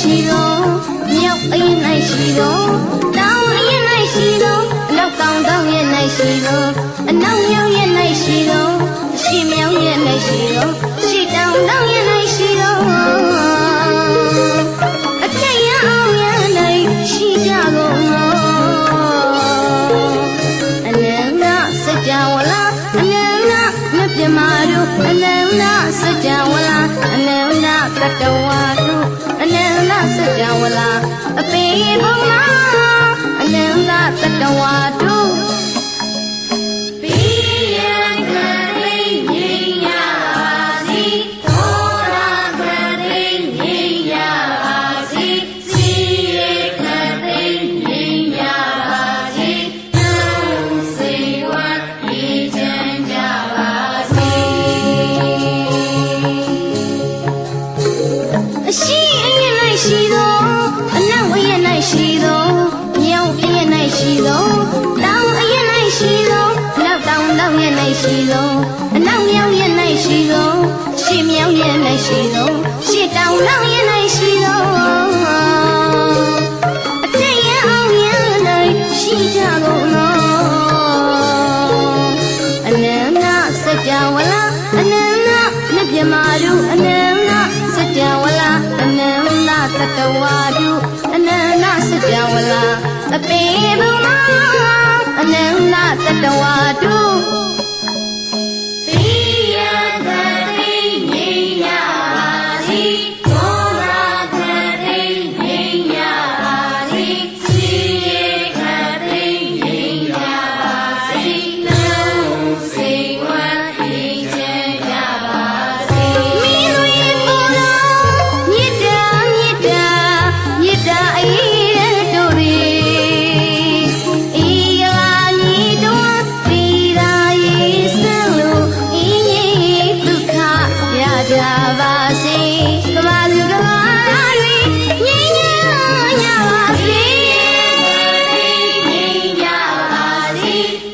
ရှိသောမြောက်အင်း၌ရှိသောတောင်အင်း၌ရှိသောအနောက်တောင်တောင်ရဲ့၌ရှိသောအနောက်မြောက်ရဲ့၌ရှိသောအရှေ့မြောက်ရဲ့၌ရှိသောရှေ့တောင်တောင်ရဲ့၌ရှိသောအထက်ရအောင်ရ၌ရှိကြကုန်သောအနန္တစကြဝဠာအနန္တမြတ်မြတ်တို့အနန္တစကြဝဠာအနန္တတတဝါ တစัจ java လာအပေဘုံမှာအနန္တတတဝါ ရှိသောအနောက်မြောက်ရဲ့၌ရှိသောရှေ့မြောက်ရဲ့၌ရှိသောရှေ့တောင်နောက်ရဲ့၌ရှိသောအထက်ရဲ့အောက်ရဲ့၌ရှိကြကုန်သောအနန္တစကြဝဠာအနန္တမြပြမာတို့အနန္တစကြဝဠာအနန္တတတဝါတို့အနန္တစကြဝဠာအပေဘုံအနန္တတတဝါ Thank you.